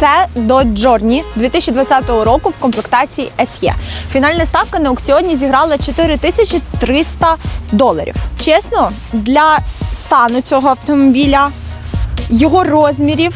Це до Джорні 2020 року в комплектації SE. Фінальна ставка на аукціоні зіграла 4300 доларів. Чесно, для стану цього автомобіля, його розмірів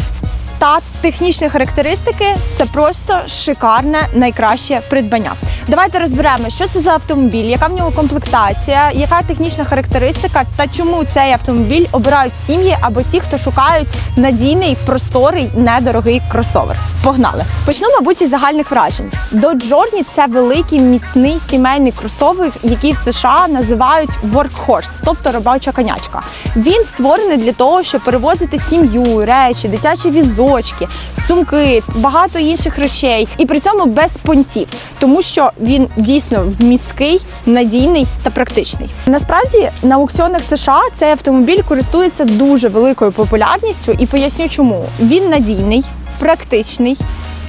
та технічні характеристики це просто шикарне найкраще придбання. Давайте розберемо, що це за автомобіль, яка в нього комплектація, яка технічна характеристика та чому цей автомобіль обирають сім'ї або ті, хто шукають надійний, просторий, недорогий кросовер. Погнали! Почну, мабуть, із загальних вражень. Dodge Journey – це великий міцний сімейний кросовер, який в США називають workhorse, тобто робоча конячка. Він створений для того, щоб перевозити сім'ю, речі, дитячі візочки, сумки, багато інших речей, і при цьому без понтів, тому що він дійсно вмісткий, надійний та практичний. Насправді на аукціонах США цей автомобіль користується дуже великою популярністю, і поясню, чому він надійний, практичний.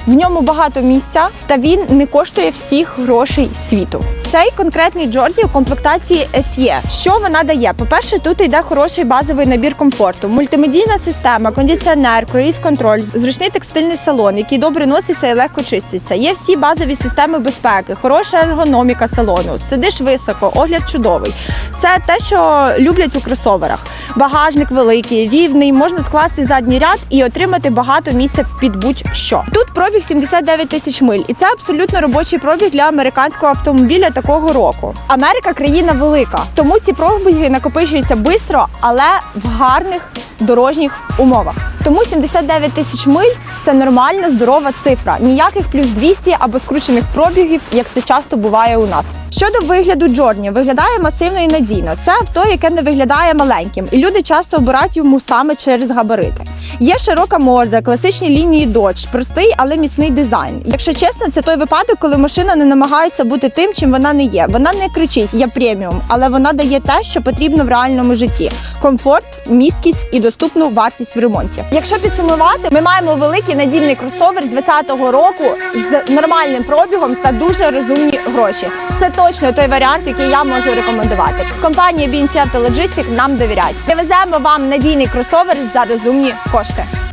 В ньому багато місця, та він не коштує всіх грошей світу. Цей конкретний Джорді у комплектації SE. Що вона дає? По-перше, тут йде хороший базовий набір комфорту, мультимедійна система, кондиціонер, круїз контроль, зручний текстильний салон, який добре носиться і легко чиститься. Є всі базові системи безпеки, хороша ергономіка салону, сидиш високо, огляд чудовий. Це те, що люблять у кросоверах. Багажник великий, рівний, можна скласти задній ряд і отримати багато місця під будь-що. Тут пробіг 79 тисяч миль, і це абсолютно робочий пробіг для американського автомобіля такого року. Америка країна велика, тому ці пробіги накопичуються швидко, але в гарних дорожніх умовах. Тому 79 тисяч миль це нормальна здорова цифра. Ніяких плюс 200 або скручених пробігів, як це часто буває у нас. Щодо вигляду Джорні, виглядає масивно і надійно. Це авто, яке не виглядає маленьким, і люди часто обирають йому саме через габарити. Є широка морда, класичні лінії Dodge, простий, але міцний дизайн. Якщо чесно, це той випадок, коли машина не намагається бути тим, чим вона не є. Вона не кричить Я преміум, але вона дає те, що потрібно в реальному житті: комфорт, місткість і доступну вартість в ремонті. Якщо підсумувати, ми маємо великий надійний кросовер 2020 року з нормальним пробігом та дуже розумні гроші. Це точно той варіант, який я можу рекомендувати. Компанія BNC Auto Logistics нам довіряє. Привеземо вам надійний кросовер за розумні Costa.